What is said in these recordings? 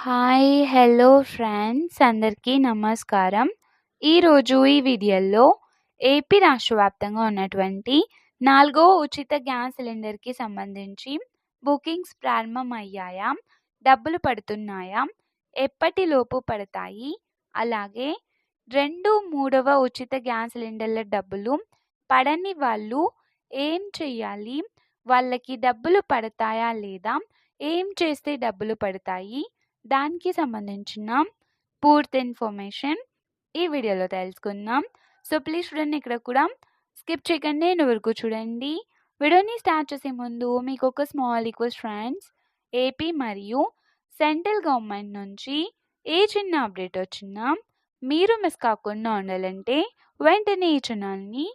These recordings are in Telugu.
హాయ్! హలో ఫ్రెండ్స్ అందరికీ నమస్కారం. ఈరోజు ఈ వీడియోలో ఏపీ రాష్ట్ర వ్యాప్తంగా ఉన్నటువంటి నాలుగో ఉచిత గ్యాస్ సిలిండర్‌కి సంబంధించి బుకింగ్స్ ప్రారంభమయ్యాయా? డబ్బులు పడుతున్నాయా? ఎప్పటిలోపు పడతాయి? అలాగే రెండు మూడవ ఉచిత గ్యాస్ సిలిండర్ల డబ్బులు పడని వాళ్ళు ఏం చేయాలి వాళ్ళకి డబ్బులు పడతాయా లేదా? ఏం చేస్తే డబ్బులు పడతాయి? దానికి సంబంధించిన పూర్తి ఇన్ఫర్మేషన్ ఈ వీడియోలో తెలుసుకుందాం. సో, ప్లీజ్ చూడండి ఇక్కడ కూడా స్కిప్ చేయకండి నేను వరకు చూడండి. వీడియోని స్టార్ట్ చేసే ముందు మీకొక స్మాల్ రిక్వెస్ట్ ఫ్రెండ్స్. ఏపీ మరియు సెంట్రల్ గవర్నమెంట్ నుంచి ఏ చిన్న అప్డేట్ వచ్చినా మీరు మిస్ కాకుండా ఉండాలంటే వెంటనే ఈ ఛానల్‌ని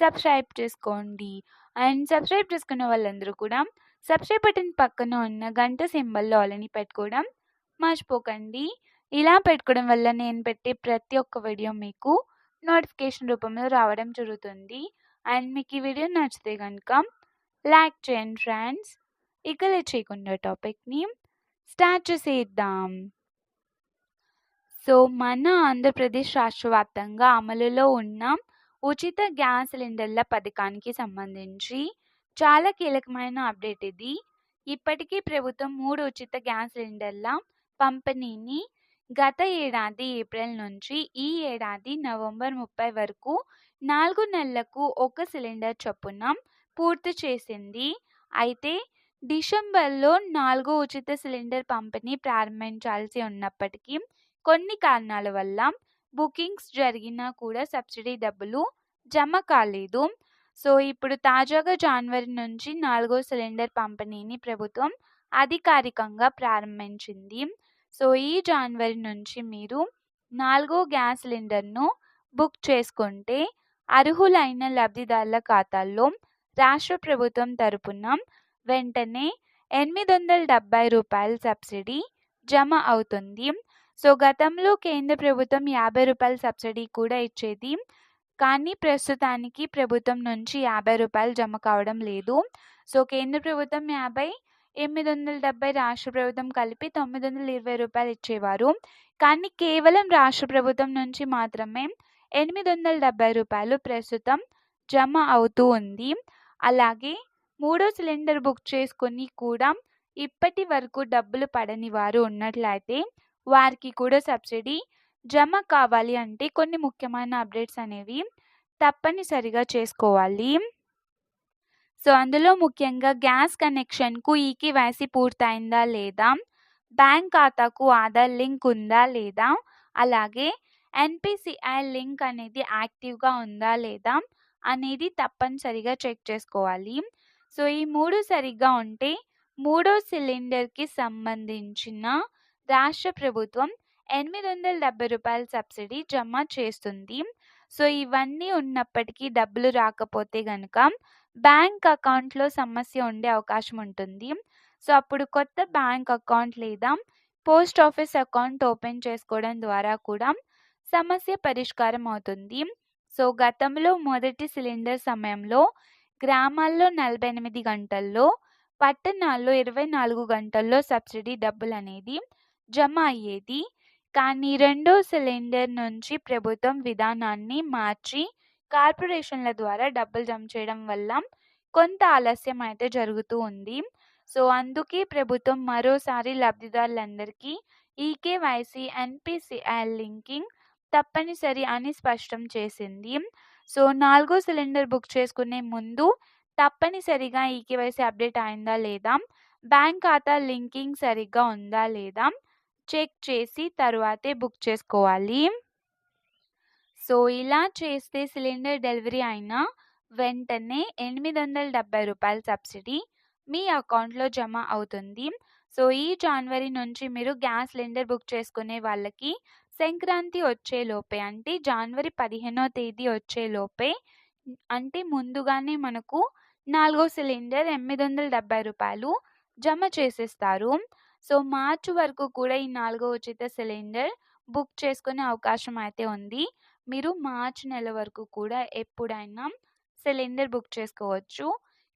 సబ్స్క్రైబ్ చేసుకోండి. అండ్ సబ్స్క్రైబ్ చేసుకున్న వాళ్ళందరూ కూడా సబ్స్క్రైబ్ బటన్ పక్కన ఉన్న గంట సింబల్‌లో ఆల్ పెట్టుకోవడం మర్చిపోకండి. ఇలా పెట్టుకోవడం వల్ల నేను పెట్టే ప్రతి ఒక్క వీడియో మీకు నోటిఫికేషన్ రూపంలో రావడం జరుగుతుంది. అండ్ మీకు ఈ వీడియో నచ్చితే కనుక లైక్ చేయండి ఫ్రెండ్స్. ఇక చేయకుండా టాపిక్‌ని స్టార్ట్ చేసేద్దాం. సో, మన ఆంధ్రప్రదేశ్ రాష్ట్ర వ్యాప్తంగా అమలులో ఉన్న ఉచిత గ్యాస్ సిలిండర్ల పథకానికి సంబంధించి చాలా కీలకమైన అప్డేట్ ఇది. ఇప్పటికీ ప్రభుత్వం మూడు ఉచిత గ్యాస్ సిలిండర్ల పంపిణీని గత ఏడాది ఏప్రిల్ నుంచి ఈ ఏడాది నవంబర్ 30 వరకు నాలుగు నెలలకు ఒక సిలిండర్ చొప్పున పూర్తి చేసింది. అయితే డిసెంబర్‌లో నాలుగో ఉచిత సిలిండర్ పంపిణీ ప్రారంభించాల్సి ఉన్నప్పటికీ కొన్ని కారణాల వల్ల బుకింగ్స్ జరిగినా కూడా సబ్సిడీ డబ్బులు జమ కాలేదు. సో, ఇప్పుడు తాజాగా జనవరి నుంచి నాలుగో సిలిండర్ పంపిణీని ప్రభుత్వం అధికారికంగా ప్రారంభించింది. సో, ఈ జనవరి నుంచి మీరు నాలుగో గ్యాస్ సిలిండర్‌ను బుక్ చేసుకుంటే అర్హులైన లబ్ధిదారుల ఖాతాల్లో రాష్ట్ర ప్రభుత్వం తరపున వెంటనే ఎనిమిది వందల డెబ్బై రూపాయల సబ్సిడీ జమ అవుతుంది. సో, గతంలో కేంద్ర ప్రభుత్వం యాభై రూపాయల సబ్సిడీ కూడా ఇచ్చేది. కానీ ప్రస్తుతానికి ప్రభుత్వం నుంచి యాభై రూపాయలు జమ కావడం లేదు. సో, కేంద్ర ప్రభుత్వం యాభై 50, 870 రాష్ట్ర ప్రభుత్వం కలిపి తొమ్మిది వందల ఇరవై రూపాయలు ఇచ్చేవారు. కానీ కేవలం రాష్ట్ర ప్రభుత్వం నుంచి మాత్రమే ఎనిమిది వందల డెబ్బై రూపాయలు ప్రస్తుతం జమ అవుతూ ఉంది. అలాగే మూడో సిలిండర్ బుక్ చేసుకొని కూడా ఇప్పటి వరకు డబ్బులు పడని వారు ఉన్నట్లయితే వారికి కూడా సబ్సిడీ జమ కావాలి అంటే కొన్ని ముఖ్యమైన అప్డేట్స్ అనేవి తప్పనిసరిగా చేసుకోవాలి. సో, అందులో ముఖ్యంగా గ్యాస్ కనెక్షన్‌కు ఈకేవైసీ పూర్తయిందా లేదా? బ్యాంక్ ఖాతాకు ఆధార్ లింక్ ఉందా లేదా? అలాగే ఎన్పిసిఐ లింక్ అనేది యాక్టివ్‌గా ఉందా లేదా? అనేది తప్పనిసరిగా చెక్ చేసుకోవాలి. సో, ఈ మూడు సరిగ్గా ఉంటే మూడో సిలిండర్‌కి సంబంధించిన రాష్ట్ర ప్రభుత్వం ఎనిమిది వందల డెబ్బై రూపాయల సబ్సిడీ జమ చేస్తుంది. సో, ఇవన్నీ ఉన్నప్పటికీ డబ్బులు రాకపోతే గనుక బ్యాంక్ అకౌంట్‌లో సమస్య ఉండే అవకాశం ఉంటుంది. సో, అప్పుడు కొత్త బ్యాంక్ అకౌంట్ లేదా పోస్ట్ ఆఫీస్ అకౌంట్ ఓపెన్ చేసుకోవడం ద్వారా కూడా సమస్య పరిష్కారం అవుతుంది. సో, గతంలో మొదటి సిలిండర్ సమయంలో గ్రామాల్లో 48 గంటల్లో, పట్టణాల్లో 24 గంటల్లో సబ్సిడీ డబ్బులు అనేది జమ అయ్యేది. కానీ రెండో సిలిండర్ నుంచి ప్రభుత్వం విధానాన్ని మార్చి కార్పొరేషన్ల ద్వారా డబ్బులు జమ చేయడం వల్ల కొంత ఆలస్యం అయితే జరుగుతూ ఉంది. సో, అందుకే ప్రభుత్వం మరోసారి లబ్ధిదారులందరికీ ఈకేవైసీ, ఎన్‌పీసీఐ లింకింగ్ తప్పనిసరి అని స్పష్టం చేసింది. సో, నాలుగో సిలిండర్ బుక్ చేసుకునే ముందు తప్పనిసరిగా ఈకేవైసీ అప్డేట్ అయిందా లేదా? బ్యాంక్ ఖాతా లింకింగ్ సరిగ్గా ఉందా లేదా? చెక్ చేసి తర్వాతే బుక్ చేసుకోవాలి. సో, ఇలా చేస్తే సిలిండర్ డెలివరీ అయిన వెంటనే ఎనిమిది వందల డెబ్బై రూపాయల సబ్సిడీ మీ అకౌంట్‌లో జమ అవుతుంది. సో, ఈ జనవరి నుంచి మీరు గ్యాస్ సిలిండర్ బుక్ చేసుకునే వాళ్ళకి సంక్రాంతి వచ్చేలోపే అంటే జనవరి 15వ తేదీ వచ్చేలోపే అంటే ముందుగానే మనకు నాలుగో సిలిండర్ ఎనిమిది వందల డెబ్బై రూపాయలు జమ చేసేస్తారు. సో, మార్చి వరకు కూడా ఈ నాలుగో ఉచిత సిలిండర్ బుక్ చేసుకునే అవకాశం అయితే ఉంది. మీరు మార్చ్ నెల వరకు కూడా ఎప్పుడైనా సిలిండర్ బుక్ చేసుకోవచ్చు.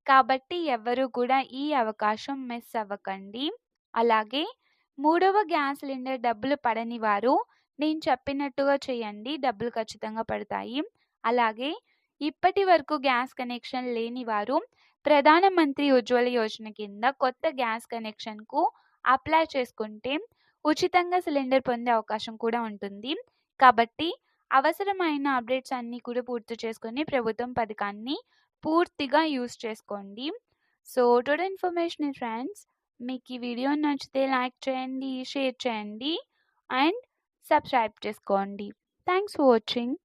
కాబట్టి ఎవరు కూడా ఈ అవకాశం మిస్ అవ్వకండి. అలాగే మూడవ గ్యాస్ సిలిండర్ డబ్బులు పడని వారు నేను చెప్పినట్టుగా చేయండి డబ్బులు ఖచ్చితంగా పడతాయి అలాగే ఇప్పటి వరకు గ్యాస్ కనెక్షన్ లేని వారు ప్రధానమంత్రి ఉజ్వల యోజన కింద కొత్త గ్యాస్ కనెక్షన్కు అప్లై చేసుకుంటే ఉచితంగా సిలిండర్ పొందే అవకాశం కూడా ఉంటుంది కాబట్టి అవసరమైన అప్డేట్స్ అన్నీ కూడా పూర్తి చేసుకొని ప్రభుత్వం పథకాన్ని పూర్తిగా యూజ్ చేసుకోండి. సో టోటల్ ఇన్ఫర్మేషన్ ఫ్రెండ్స్ మీకు ఈ వీడియో నచ్చితే లైక్ చేయండి షేర్ చేయండి అండ్ సబ్స్క్రైబ్ చేసుకోండి. Thanks for watching